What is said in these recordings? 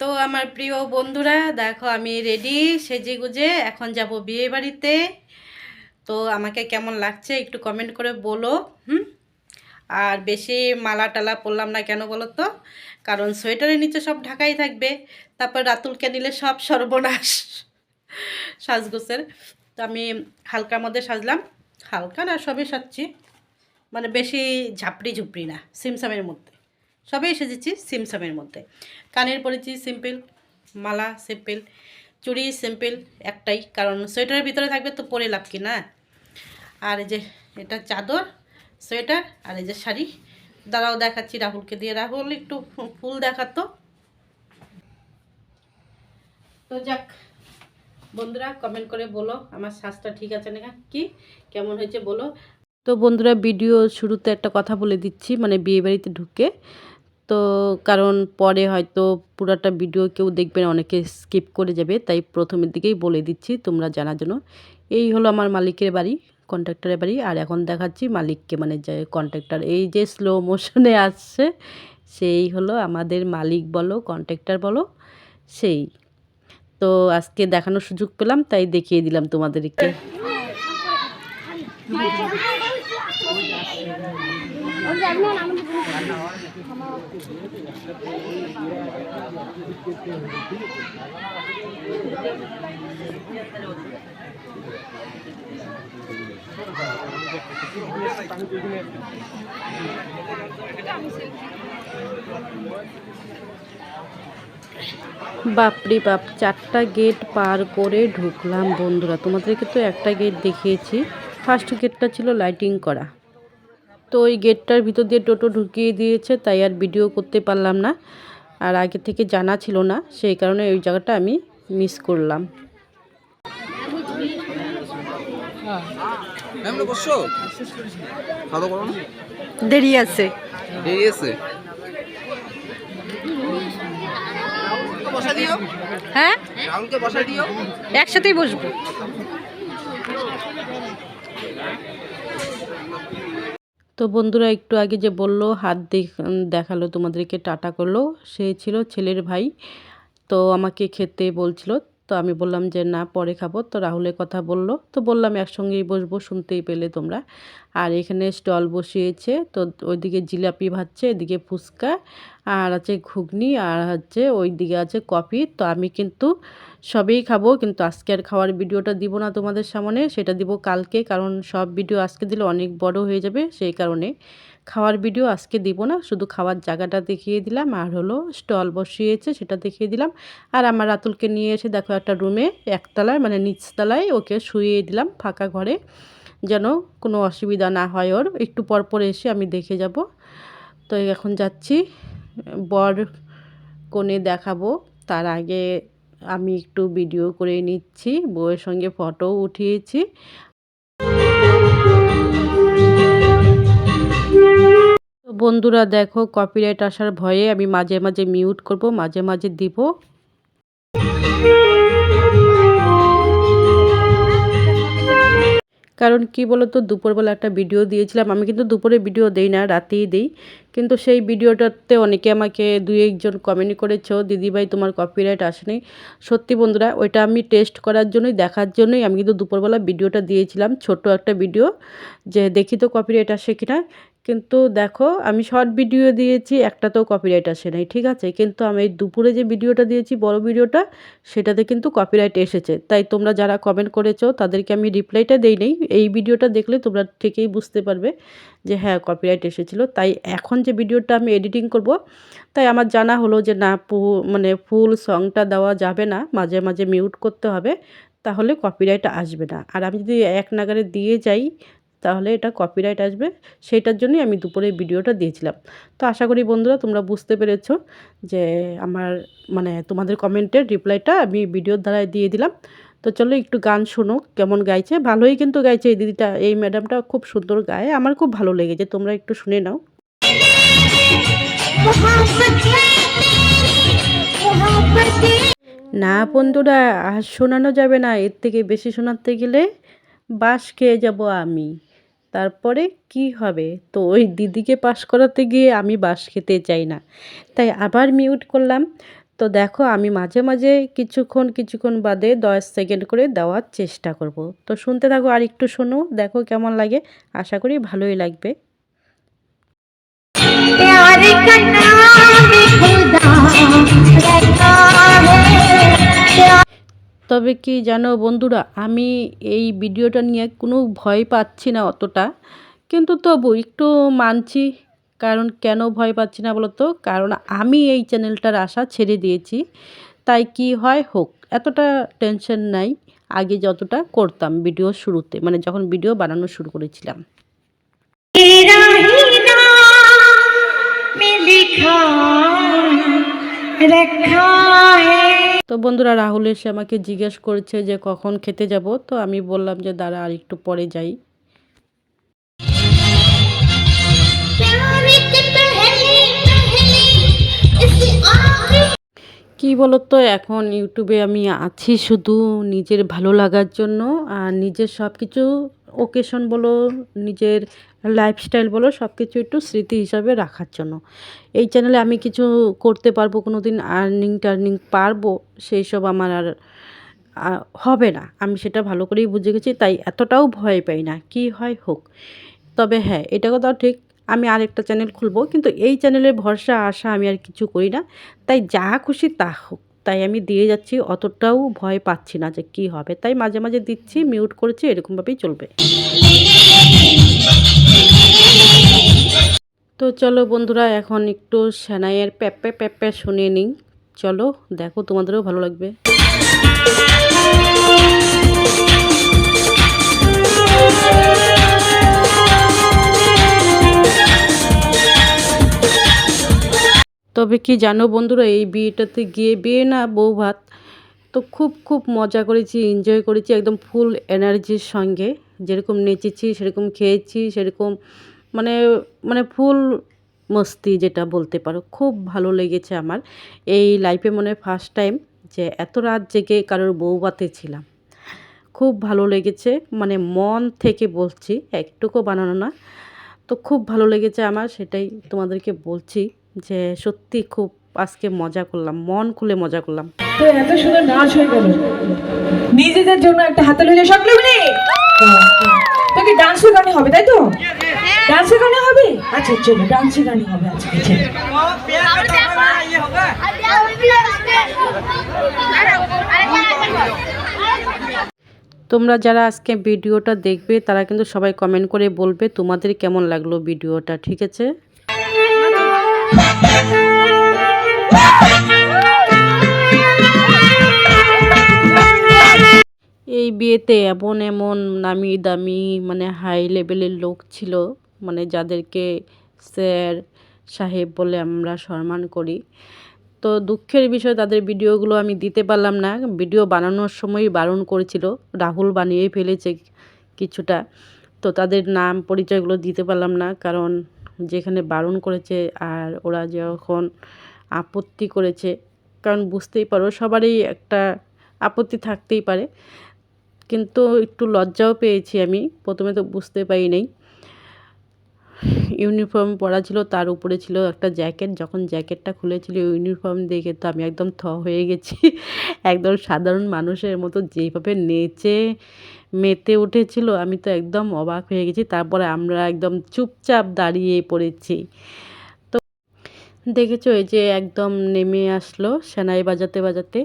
তো আমার প্রিয় বন্ধুরা, দেখো আমি রেডি সেজে গুজে এখন যাব বিয়ে বাড়িতে। তো আমাকে কেমন লাগছে একটু কমেন্ট করে বলো, হুম? আর বেশি মালা টালা পরলাম না কেন বলো তো? কারণ সোয়েটারের নিচে সব ঢাকাই থাকবে, তারপর রাতুলকে নিলে সব সর্বনাশ, সাজগোছের। তো আমি হালকার মধ্যে সাজলাম, হালকা না সবই সাজছি মানে বেশি ঝাপড়ি ঝুপড়ি না, সিমসামের মধ্যে। সবই সেজেছি সিমসামের মধ্যে। কানের পরেছি সিম্পল, মালা সিম্পল, চুড়ি সিম্পল একটাই, কারণ সোয়েটারের ভিতরে থাকবে তো পরে লাভ কি না? আর এই যে এটা চাদর, সোয়েটার, আর এই যে শাড়ি, দাঁড়াও দেখাচ্ছি রাহুলকে দিয়ে। রাহুল একটু ফুল দেখাতো। তো যাক, বন্ধুরা কমেন্ট করে বলো, আমার শ্বাসটা ঠিক আছে না কি? কেমন হয়েছে বলো? তো বন্ধুরা ভিডিও শুরুতে একটা কথা বলে দিচ্ছি মানে বিয়েবাড়িতে ঢুকে। তো কারণ পরে হয়তো পুরাটা ভিডিও কেউ দেখবে না, অনেকে স্কিপ করে যাবে, তাই প্রথমের দিকেই বলে দিচ্ছি তোমরা জানার জন্য। এই হলো আমার মালিকের বাড়ি কন্ট্রাক্টরের বাড়ি, আর এখন দেখাচ্ছি মালিককে মানে যে কন্ট্রাক্টর এই যে স্লো মোশনে আসছে, সেই হলো আমাদের মালিক বলো কন্ট্রাক্টর বলো, সেই। তো আজকে দেখানোর সুযোগ পেলাম, তাই দেখিয়ে দিলাম তোমাদেরকে। বাপরে বাপ, চারটা গেট পার করে ঢুকলাম বন্ধুরা। তোমাদেরকে তো একটা গেট দেখিয়েছি। ফার্স্ট গেটটা ছিল লাইটিং করা। তো ওই গেটটার ভিতর দিয়ে টোটো ঢুকিয়ে দিয়েছে তাই আর ভিডিও করতে পারলাম না। আর আগে থেকে জানা ছিল না সেই কারণে ওই জায়গাটা আমি মিস করলাম। না? দেরি আছে। দেরি আছে? হ্যাঁ? রাহুলকে বসা দিও। একসাথেই বসবো। তো বন্ধুরা একটু আগে যে বলল, হাত দেখ- দেখাল, তোমাদেরকে টাটা করল, সে ছিল ছেলের ভাই। তো আমাকে খেতে বলছিল, তো আমি বললাম যে, না, পরে খাব। তো রাহুলের কথা বলল। তো বললাম, একসঙ্গেই বসবো, শুনতেই পেলে তোমরা। আর এখানে স্টল বসিয়েছে, তো ওইদিকে জিলাপি ভাজছে, এদিকে ফুচকা আর আছে ঘুগনি আর হচ্ছে ওই দিকে আছে কফি। তো আমি কিন্তু সবই খাব, কিন্তু আজকে আর খাওয়ার ভিডিওটা দিব না তোমাদের সামনে, সেটা দিব কালকে, কারণ সব ভিডিও আজকে দিলে অনেক বড় হয়ে যাবে, সেই কারণে খাওয়ার ভিডিও আজকে দিব না, শুধু খাওয়ার জায়গাটা দেখিয়ে দিলাম, আর হলো স্টল বসিয়েছে সেটা দেখিয়ে দিলাম। আর আমার রাতুলকে নিয়ে এসে দেখো একটা রুমে একতলায় মানে নিচতলায় ওকে শুয়ে দিলাম ফাঁকা ঘরে, যেন কোনো অসুবিধা না হয় ওর। একটু পর পর এসে আমি দেখে যাব। তো এখন যাচ্ছি। বর কোণে দেখাবো। তার আগে আমি একটু ভিডিও করে নিচ্ছি, বউয়ের সঙ্গে ফটো উঠিয়েছি। বন্ধুরা দেখো কপিরাইট আসার ভয়ে আমি মাঝে মাঝে মিউট করব, মাঝে মাঝে দিব। কারণ কি বলতো, দুপুরবেলা একটা ভিডিও দিয়েছিলাম। আমি কিন্তু দুপুরে ভিডিও দেই না, রাতেই দিই। কিন্তু সেই ভিডিওটাতে অনেকে আমাকে দুই একজন কমেন্ট করেছ দিদিভাই, তোমার কপিরাইট আসেনি সত্যি বন্ধুরা, ওইটা আমি টেস্ট করার জন্যই, দেখার জন্যই আমি কিন্তু দুপুরবেলা ভিডিওটা দিয়েছিলাম। ছোট একটা ভিডিও যে দেখি তো কপিরাইট আসে কিনা। কিন্তু দেখো, আমি শর্ট ভিডিও দিয়েছি, একটাতেও কপিরাইট আসে নাই, ঠিক আছে? কিন্তু আমি দুপুরে যে ভিডিওটা দিয়েছি, বড় ভিডিওটা সেটাতে কিন্তু কপিরাইট এসেছে। তাই তোমরা যারা কমেন্ট করেছ, তাদেরকে আমি রিপ্লাইটা দেই নেই। এই ভিডিওটা দেখলে তোমরা ঠিকই বুঝতে পারবে যে হ্যাঁ কপিরাইট এসেছিল। তাই এখন যে ভিডিওটা আমি এডিটিং করব, তাই আমার জানা হলো যে না মানে ফুল সংটা দেওয়া যাবে না, মাঝে মাঝে মিউট করতে হবে, তাহলে কপিরাইট আসবে না। আর আমি যদি এক নাগারে দিয়ে যাই তাহলে এটা কপিরাইট আসবে। সেইটার জন্যই আমি দুপুরে ভিডিওটা দিয়েছিলাম। তো আশা করি বন্ধুরা তোমরা বুঝতে পেরেছ যে আমার মানে তোমাদের কমেন্টের রিপ্লাইটা আমি ভিডিওর দ্বারাই দিয়ে দিলাম। তো চলো একটু গান শোনো, কেমন গাইছে? ভালোই কিন্তু গাইছে এই দিদিটা। এই ম্যাডামটা খুব সুন্দর গায়। আমার খুব ভালো লেগেছে, তোমরা একটু শুনে নাও। না বন্ধুরা, আর শোনানো যাবে না। এর থেকে বেশি শোনাতে গেলে বাস খেয়ে যাব আমি। তারপরে কি হবে তো ওই দিদিকে পাস করাতে গিয়ে আমি বাস খেতে চাই না তাই আবার মিউট করলাম তো দেখো আমি মাঝে মাঝে কিছুক্ষণ কিছুক্ষণ বাদে দশ সেকেন্ড করে দেওয়ার চেষ্টা করব তো শুনতে থাকো আর একটু শোনো দেখো কেমন লাগে আশা করি ভালোই লাগবে प्यार का नाम खुदा रखा है তবে কি জানো বন্ধুরা, আমি এই ভিডিওটা নিয়ে কোনো ভয় পাচ্ছি না অতটা। কিন্তু তবু একটু মানছি, কারণ কেন ভয় পাচ্ছি না বলো তো কারণ আমি এই চ্যানেলটার আশা ছেড়ে দিয়েছি, তাই কি হয় হোক, এতটা টেনশন নাই, আগে যতটা করতাম ভিডিও শুরুতে মানে যখন ভিডিও বানানো শুরু করেছিলাম। तेरा তো বন্ধুরা, রাহুল এসে আমাকে জিজ্ঞেস করেছে যে কখন খেতে যাব, তো আমি বললাম যে, দাঁড়া, আর একটু পরে যাই। কি বলতো, এখন ইউটিউবে আমি আছি শুধু নিজের ভালো লাগার জন্য আর নিজের সব কিছু ওকেশন বলো, নিজের লাইফস্টাইল বলো সব কিছু একটু স্মৃতি হিসাবে রাখার জন্য। এই চ্যানেলে আমি কিছু করতে পারব কোনো দিন আর্নিং টার্নিং পারব সেই সব আমার আর হবে না। আমি সেটা ভালো করেই বুঝে গেছি, তাই এতটাও ভয় পাই না, কি হয় হোক। তবে হ্যাঁ এটা কথাও ঠিক, আমি আরেকটা চ্যানেল খুলবো, কিন্তু এই চ্যানেলের ভরসা, আশা আমি আর কিছু করি না, তাই যা খুশি তা হোক। তাই আমি দিয়ে যাচ্ছি, অতটাও ভয় পাচ্ছি না যে কি হবে। তাই মাঝে মাঝে দিচ্ছি মিউট করেছি, এরকমভাবেই চলবে। তো চলো বন্ধুরা, এখন একটু সেনাইয়ের প্যাপে প্যাপে শুনিয়ে নিই। চলো, দেখো তোমাদেরও ভালো লাগবে। তবে কি জানো বন্ধুরা, এই বিয়েটাতে গিয়ে বিয়ে না বউ ভাত। তো খুব খুব মজা করেছি এনজয় করেছি একদম ফুল এনার্জির সঙ্গে। যেরকম নেচেছি, সেরকম খেয়েছি, সেরকম মানে মানে ফুল মস্তি যেটা বলতে পারো। খুব ভালো লেগেছে আমার এই লাইফে মনে হয় ফার্স্ট টাইম যে এত রাত জেগে কারোর বউ ভাতে ছিলাম। খুব ভালো লেগেছে মানে মন থেকে বলছি, একটুকু বানানো না। তো খুব ভালো লেগেছে আমার, সেটাই তোমাদেরকে বলছি। যে সত্যি খুব আজকে মজা করলাম মন খুলে মজা করলাম। তো এত সুন্দর নাচ হয়ে গেল। নিজেদের জন্য একটা হাতে লইলে সকলে মিলে তোকে ডান্সের গানে হবে তাই তো? ডান্সের গানে হবে? আচ্ছা চলো ডান্সের গানে হবে আজকে তোমরা যারা আজকে ভিডিওটা দেখবে তারা কিন্তু সবাই কমেন্ট করে বলবে তোমাদের কেমন লাগল ভিডিওটা ঠিক আছে? এই বিয়েতে এমন এমন নামি দামি মানে হাই লেভেলের লোক ছিল মানে যাদেরকে স্যার সাহেব বলে আমরা সম্মান করি। তো দুঃখের বিষয়, তাদের ভিডিওগুলো আমি দিতে পারলাম না। ভিডিও বানানোর সময় বারণ করেছিল, রাহুল বানিয়ে ফেলেছে কিছুটা। তো তাদের নাম পরিচয়গুলো দিতে পারলাম না, কারণ যেখানে বারণ করেছে আর ওরা যখন আপত্তি করেছে, কারণ বুঝতেই পারো সবারই একটা আপত্তি থাকতেই পারে। কিন্তু একটু লজ্জাও পেয়েছি আমি, প্রথমে তো বুঝতে পারি নাই ইউনিফর্ম পরা ছিল, তার উপরে ছিল একটা জ্যাকেট। যখন জ্যাকেটটা খুলেছিল ইউনিফর্ম দেখে তো আমি একদম থ হয়ে গেছি। একদম সাধারণ মানুষের মতো যেভাবে নেচে, মেতে উঠেছিল, আমি তো একদম অবাক হয়ে গেছি। তারপরে আমরা একদম চুপচাপ দাঁড়িয়ে পড়েছি। দেখেছ এই যে একদম নেমে আসলো সেনাই বাজাতে বাজাতে।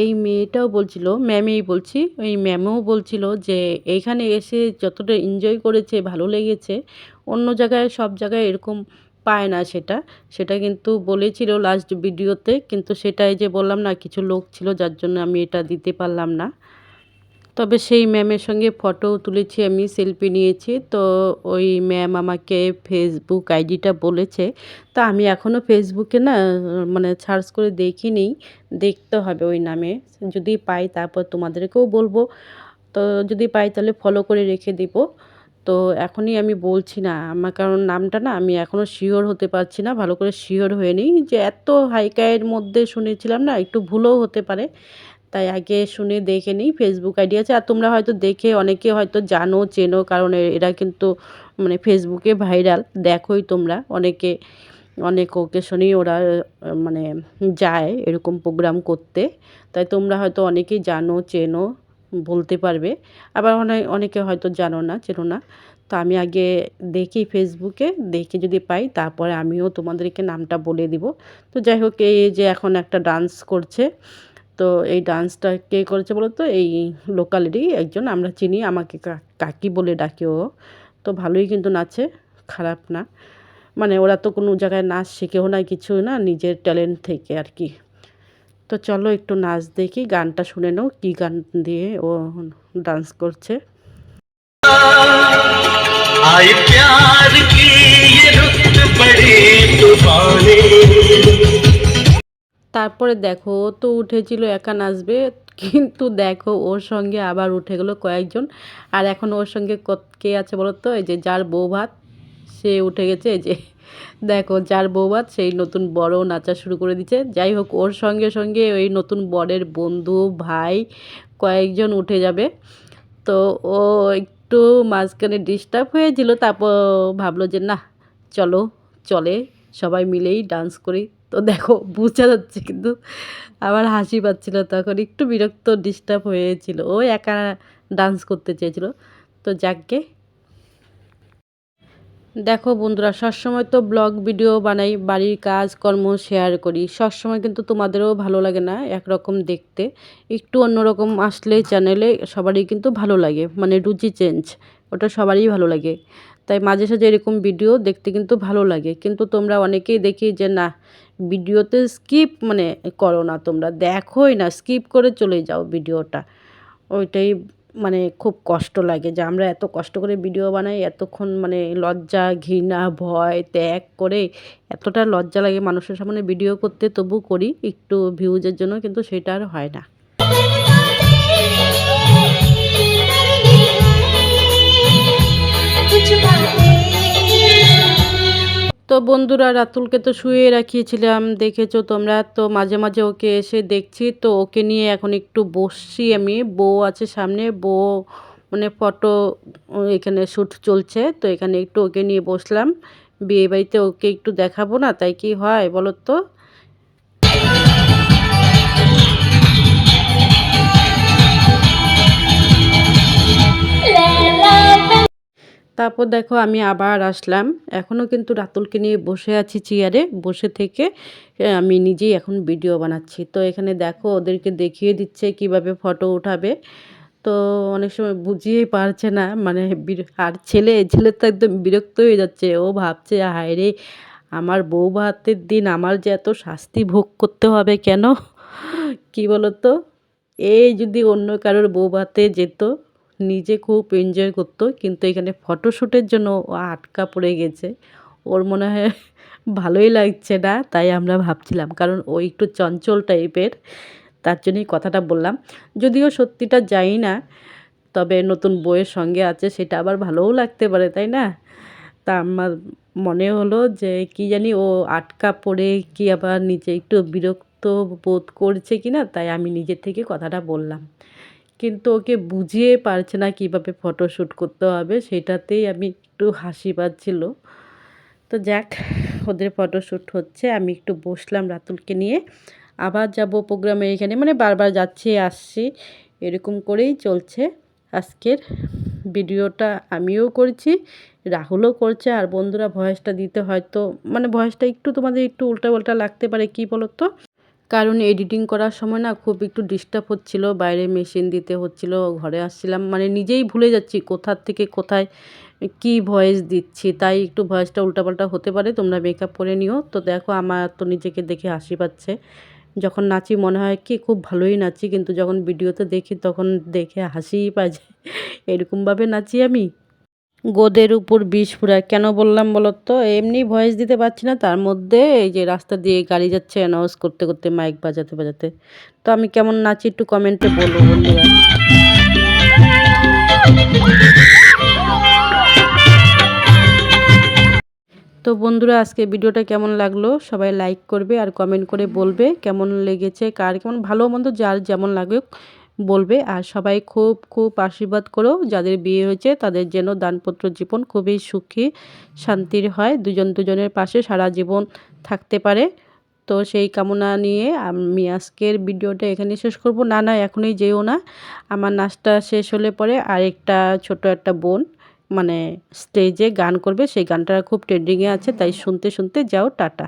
এই মেয়েটাও বলছিল, ম্যামেই বলছি, ওই ম্যামও বলছিল যে এইখানে এসে যতটা এনজয় করেছে, ভালো লেগেছে, অন্য জায়গায়, সব জায়গায় এরকম পায় না সেটা। সেটা কিন্তু বলেছিল লাস্ট ভিডিওতে কিন্তু সেটাই যে বললাম না, কিছু লোক ছিল যার জন্য আমি এটা দিতে পারলাম না। তবে সেই ম্যামের সঙ্গে ফটো তুলেছি, আমি সেলফি নিয়েছি। তো ওই ম্যাম আমাকে ফেসবুক আইডিটা বলেছে। তা আমি এখনও ফেসবুকে না মানে সার্চ করে দেখিনি। দেখতে হবে ওই নামে। যদি পাই তারপর তোমাদেরকেও বলব। তো যদি পাই তাহলে ফলো করে রেখে দিব। তো এখনই আমি বলছি না। আমার কারণ নামটা না আমি এখনও শিওর হতে পারছি না। ভালো করে শিওর হয়ে নিই যে এত হাইকায়ের মধ্যে শুনেছিলাম না, একটু ভুলও হতে পারে। তাই আগে শুনে দেখে নিই ফেসবুক আইডি আছে। আর তোমরা হয়তো দেখে অনেকে হয়তো জানো, চেনো, কারণ এরা কিন্তু মানে ফেসবুকে ভাইরাল। দেখোই তোমরা। অনেকে, অনেক ওকেশনেই ওরা মানে যায় এরকম প্রোগ্রাম করতে। তাই তোমরা হয়তো অনেকেই জানো, চেনো, বলতে পারবে। আবার অনেক অনেকে হয়তো জানো না, চেনো না। তো আমি আগে দেখি ফেসবুকে দেখে যদি পাই, তারপরে আমিও তোমাদেরকে নামটা বলে দিব। তো যাই হোক, এই যে এখন একটা ডান্স করছে। তো এই ডান্সটা কে করেছে বলো তো এই লোকালেরই একজন আমরা চিনি আমাকে কা- কাকি বলে ডাকে ও তো ভালোই কিন্তু নাচে খারাপ না মানে ওরা তো কোনো জায়গায় নাচ শিখেও না কিছু না নিজের ট্যালেন্ট থেকে আর কি তো চলো একটু নাচ দেখি গানটা শুনে নাও কী গান দিয়ে ও ডান্স করছে आए प्यार की ये रुत बड़ी तूफानी তারপরে দেখো, ও তো উঠেছিল, একা নাচবে। কিন্তু দেখো, ওর সঙ্গে আবার উঠে গেলো কয়েকজন। আর এখন ওর সঙ্গে কে আছে বলো তো এই যে যার বউ ভাত, সে উঠে গেছে। এই যে দেখো, যার বউ ভাত, সেই নতুন বড় নাচা শুরু করে দিচ্ছে। যাই হোক, ওর সঙ্গে সঙ্গে ওই নতুন বরের বন্ধু, ভাই, কয়েকজন উঠে যাবে। তো ও একটু মাঝখানে ডিস্টার্ব হয়েছিল, তারপর ভাবলো যে, না, চলো, চলে। সবাই মিলেই ডান্স করি। তো দেখো, বোঝা যাচ্ছে কিন্তু আমার হাসি পাচ্ছিল তখন, একটু বিরক্ত ডিস্টার্ব হয়েছিল। ও একা ডান্স করতে চেয়েছিল। তো যাকগে। দেখো বন্ধুরা, সবসময় তো ব্লগ ভিডিও বানাই, বাড়ির কাজকর্ম শেয়ার করি। সবসময় কিন্তু তোমাদেরও ভালো লাগে না একরকম দেখতে। একটু অন্যরকম আসলে চ্যানেলে সবারই কিন্তু ভালো লাগে মানে রুচি চেঞ্জ ওটা সবারই ভালো লাগে। তাই মাঝে সাঝে এরকম ভিডিও দেখতে কিন্তু ভালো লাগে। কিন্তু তোমরা অনেকেই দেখি যে, না, ভিডিওতে স্কিপ মানে করো না তোমরা, দেখোই না, স্কিপ করে চলে যাও ভিডিওটা। ওইটাই মানে খুব কষ্ট লাগে যে, আমরা এত কষ্ট করে ভিডিও বানাই, এতক্ষণ মানে লজ্জা, ঘৃণা, ভয়, ত্যাগ করে এতটা লজ্জা লাগে মানুষের সামনে ভিডিও করতে, তবু করি। একটু ভিউজের জন্য কিন্তু সেটা আর হয় না। তো বন্ধুরা, রাতুলকে তো শুয়ে রাখিয়েছিলাম, দেখেছ তোমরা? তো মাঝে মাঝে ওকে এসে দেখছি, তো ওকে নিয়ে এখন একটু বসছি আমি। বউ আছে সামনে, বউ মানে ফটো এখানে শ্যুট চলছে, তো এখানে একটু ওকে নিয়ে বসলাম। বিয়েবাড়িতে ওকে একটু দেখাবো না, তাই কি হয় বলো তো তারপর দেখো আমি আবার আসলাম। এখনও কিন্তু রাতুলকে নিয়ে বসে আছি চেয়ারে বসে থেকে আমি নিজেই এখন ভিডিও বানাচ্ছি। তো এখানে দেখো ওদেরকে দেখিয়ে দিচ্ছে কীভাবে ফটো উঠাবে। তো অনেক সময় বুঝিয়েই পারছে না। মানে আর ছেলে ছেলে তো একদম বিরক্ত হয়ে যাচ্ছে। ও ভাবছে, হায় রে, আমার বউ ভাতের দিন আমার যে এত শাস্তি ভোগ করতে হবে কেন? কি বলতো? এই যদি অন্য কারোর বউ ভাতে যেত নিজে খুব এনজয় করতো, কিন্তু এখানে ফটোশ্যুটের জন্য ও আটকা পড়ে গেছে। ওর মনে হয় ভালোই লাগছে না, তাই আমরা ভাবছিলাম, কারণ ও একটু চঞ্চল টাইপের তার জন্যই কথাটা বললাম। যদিও সত্যিটা জানি না, তবে নতুন বইয়ের সঙ্গে আছে, সেটা আবার ভালোও লাগতে পারে, তাই না? তা আমার মনে হলো যে, কি জানি ও আটকা পড়ে কি আবার নিজে একটু বিরক্ত বোধ করছে কি না তাই আমি নিজের থেকে কথাটা বললাম। কিন্তু ওকে বুঝিয়ে পারছে না কীভাবে ফটোশ্যুট করতে হবে, সেটাতেই আমি একটু হাসি পাচ্ছিল। তো যাক, ওদের ফটোশ্যুট হচ্ছে, আমি একটু বসলাম রাতুলকে নিয়ে। আবার যাব প্রোগ্রামে এখানে মানে বারবার যাচ্ছি, আসছি, এরকম করেই চলছে আজকের ভিডিওটা। আমিও করছি, রাহুলও করছে, আর বন্ধুরা ভয়েসটা দিতে হয়তো মানে ভয়েসটা একটু তোমাদের একটু উল্টা উল্টা লাগতে পারে, কি বলো তো কারণ এডিটিং করার সময় না খুব একটু ডিস্টার্ব হচ্ছিল, বাইরে মেশিন দিতে হচ্ছিল, ঘরে আসছিলাম। মানে নিজেই ভুলে যাচ্ছি কোথার থেকে কোথায় কি ভয়েস দিচ্ছি, তাই একটু ভয়েসটা উল্টাপাল্টা হতে পারে, তোমরা মেকআপ করে নিও। তো দেখো, আমার তো নিজেকে দেখে হাসি পাচ্ছে। যখন নাচি মনে হয় কি খুব ভালোই নাচি, কিন্তু যখন ভিডিওতে দেখি তখন দেখে হাসিই পায় যে এরকমভাবে নাচি আমি। গোদের উপর বিষ ফুরায়। কেন বললাম বলো তো এমনি ভয়েস দিতে পারছি না, তার মধ্যে এই যে রাস্তা দিয়ে গাড়ি যাচ্ছে অ্যানাউন্স করতে করতে মাইক বাজাতে বাজাতে। তো আমি কেমন নাচি একটু কমেন্টে বলব বন্ধুরা। তো বন্ধুরা, আজকে ভিডিওটা কেমন লাগল? সবাই লাইক করবে আর কমেন্ট করে বলবে কেমন লেগেছে, কার কেমন ভালো মন্দ, যার যেমন লাগুক বলবে। আর সবাই খুব খুব আশীর্বাদ করো যাদের বিয়ে হয়েছে তাদের যেন দানপত্র জীবন খুবই সুখী, শান্তির হয়। দুজন দুজনের পাশে সারা জীবন থাকতে পারে। তো সেই কামনা নিয়ে আমি আজকের ভিডিওটা এখানে শেষ করব। না না, এখনই যেও না। আমার নাচটা শেষ হলে পরে আরেকটা ছোট একটা বোন মানে স্টেজে গান করবে। সেই গানটা খুব ট্রেন্ডিংয়ে আছে, তাই শুনতে শুনতে যাও, টাটা।